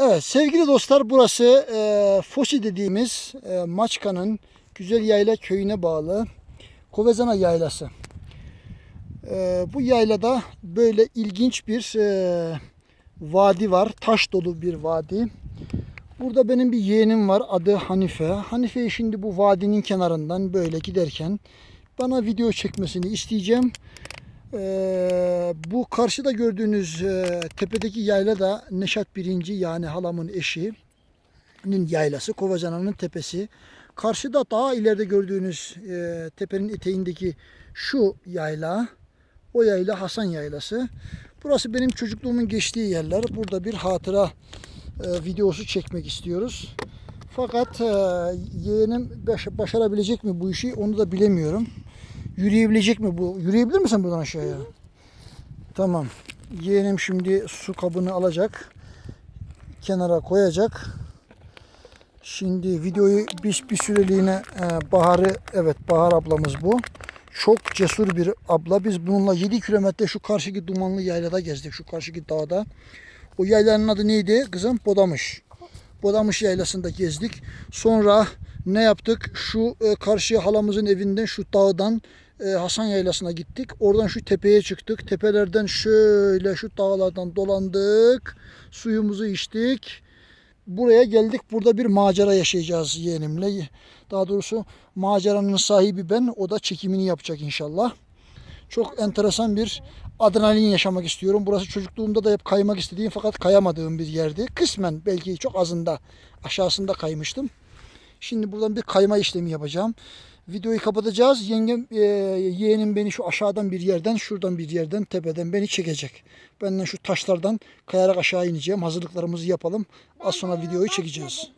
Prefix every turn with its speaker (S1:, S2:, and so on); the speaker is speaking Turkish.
S1: Evet sevgili dostlar burası e, Fosi dediğimiz e, Maçka'nın Güzel Yayla köyüne bağlı Kovezana Yaylası. E, bu yaylada böyle ilginç bir e, vadi var. Taş dolu bir vadi. Burada benim bir yeğenim var adı Hanife. Hanife'yi şimdi bu vadinin kenarından böyle giderken bana video çekmesini isteyeceğim. Ee, bu karşıda gördüğünüz e, tepedeki yayla da Neşat Birinci yani halamın eşinin yaylası. Kovacana'nın tepesi. Karşıda daha ileride gördüğünüz e, tepenin eteğindeki şu yayla, o yayla Hasan Yaylası. Burası benim çocukluğumun geçtiği yerler. Burada bir hatıra e, videosu çekmek istiyoruz. Fakat e, yeğenim baş- başarabilecek mi bu işi onu da bilemiyorum. Yürüyebilecek mi bu? Yürüyebilir misin buradan aşağıya? Tamam. Yeğenim şimdi su kabını alacak. Kenara koyacak. Şimdi videoyu biz bir süreliğine e, Bahar'ı evet Bahar ablamız bu. Çok cesur bir abla. Biz bununla 7 kilometre şu karşıki dumanlı yaylada gezdik. Şu karşıki dağda. O yaylanın adı neydi kızım? Bodamış. Bodamış yaylasında gezdik. Sonra ne yaptık? Şu e, karşı halamızın evinden şu dağdan e, Hasan Yaylası'na gittik. Oradan şu tepeye çıktık. Tepelerden şöyle şu dağlardan dolandık. Suyumuzu içtik. Buraya geldik. Burada bir macera yaşayacağız yeğenimle. Daha doğrusu maceranın sahibi ben. O da çekimini yapacak inşallah. Çok enteresan bir adrenalin yaşamak istiyorum. Burası çocukluğumda da hep kaymak istediğim fakat kayamadığım bir yerdi. Kısmen belki çok azında aşağısında kaymıştım. Şimdi buradan bir kayma işlemi yapacağım. Videoyu kapatacağız. Yengem, e, yeğenim beni şu aşağıdan bir yerden, şuradan bir yerden, tepeden beni çekecek. Benden şu taşlardan kayarak aşağı ineceğim. Hazırlıklarımızı yapalım. Az sonra videoyu çekeceğiz.